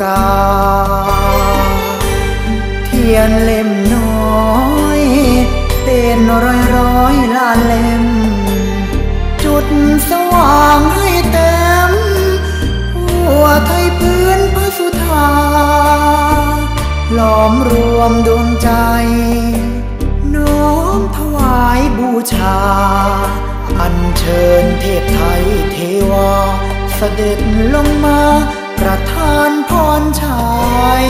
กา เทียนเล่มน้อยเป็นร้อยร้อยล้านเล่ม จุดสว่างให้เต็ม หัวไทยพื้นพระสุธาหลอมรวมดวงใจน้อมถวายบูชา อัญเชิญเทพไทยเทวาเสด็จลงมา ประทานพรชัย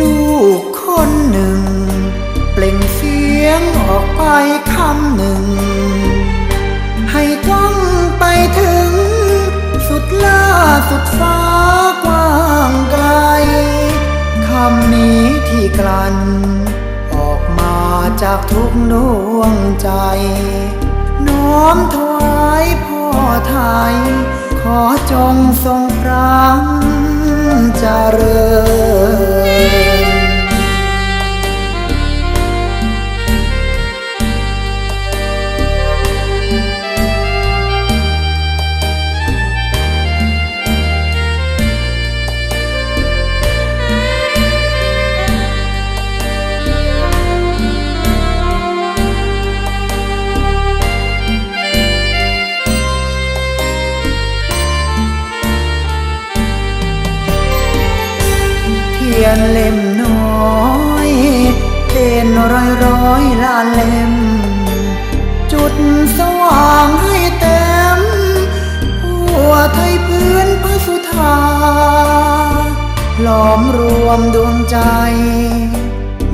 ลูกคนหนึ่ง เปล่งเสียงออกไปคำหนึ่ง ให้ก้องไปถึง สุดล่าสุดฟ้ากว้างไกลคำนี้ที่กลั่น ออกมาจากทุกดวงใจ น้อมถวายพ่อไทย ขอจงทรงพรังเจริญ ทียนเล่มน้อยเป็นร้อยร้อยล้านเล่ม จุดสว่างให้เต็ม หัวไทยพื้นพระสุธาหลอมรวมดวงใจ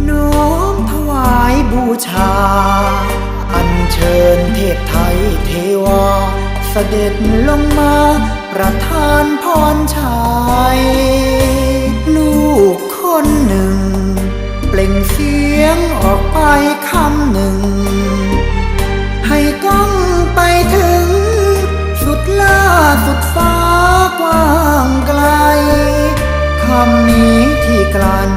น้อมถวายบูชา อัญเชิญเทพไทยเทวา เสด็จลงมาประทานพรชัย ที่กลั่น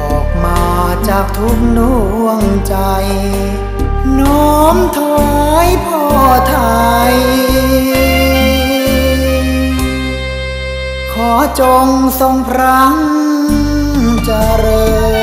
ออกมาจากทุกดวงใจ น้อมถวายพ่อไทย ขอจงทรงพรังเจริญ